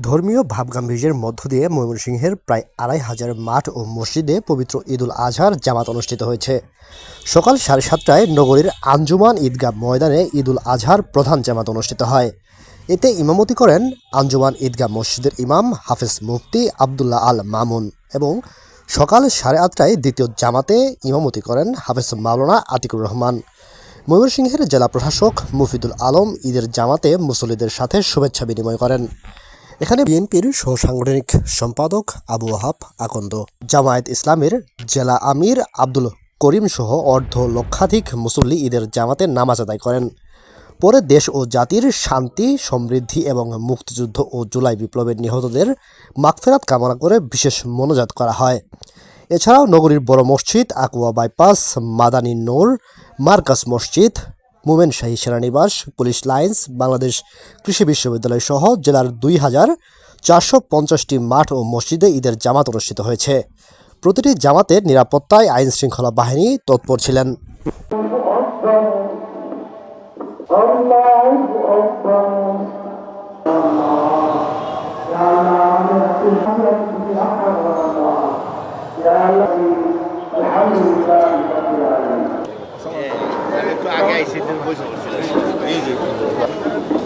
ধর্মীয় ভাবগাম্ভীর্যের মধ্য দিয়ে ময়মনসিংহের প্রায় আড়াই হাজার মাঠ ও মসজিদে পবিত্র ঈদুল আজহার জামাত অনুষ্ঠিত হয়েছে। সকাল সাড়ে সাতটায় নগরীর আঞ্জুমান ঈদগাহ ময়দানে ঈদুল আজহার প্রধান জামাত অনুষ্ঠিত হয়। এতে ইমামতি করেন আঞ্জুমান ঈদগাহ মসজিদের ইমাম হাফেজ মুফতি আবদুল্লাহ আল মামুন এবং সকাল সাড়ে আটটায় দ্বিতীয় জামাতে ইমামতি করেন হাফেজ মাওলানা আতিকুর রহমান। ময়মনসিংহের জেলা প্রশাসক মুফিদুল আলম ঈদের জামাতে মুসল্লিদের সাথে শুভেচ্ছা বিনিময় করেন। এখানে বিএনপির সহসাংগঠনিক সম্পাদক আবু ওহাব আকন্দ। জামায়াত ইসলামের জেলা আমির আব্দুল করিম সহ অর্ধ লক্ষাধিক মুসল্লি ঈদের জামাতে নামাজ আদায় করেন। পরে দেশ ও জাতির শান্তি, সমৃদ্ধি এবং মুক্তিযুদ্ধ ও জুলাই বিপ্লবের নিহতদের মাগফেরাত কামনা করে বিশেষ মনোজাত করা হয়। এছাড়াও নগরীর বড় মসজিদ, আকুয়া বাইপাস, মাদানী নূর, মার্কাস মসজিদ মোমেন শাহী সেনানিবাস পুলিশ লাইন্স বাংলাদেশ কৃষি বিশ্ববিদ্যালয় সহ জেলার দুই হাজার চারশো পঞ্চাশটি মাঠ ও মসজিদে ঈদের জামাত অনুষ্ঠিত হয়েছে প্রতিটি জামাতের নিরাপত্তায় আইন শৃঙ্খলা বাহিনী তৎপর ছিলেন الله أكبر الحمد لله 心的不舒适。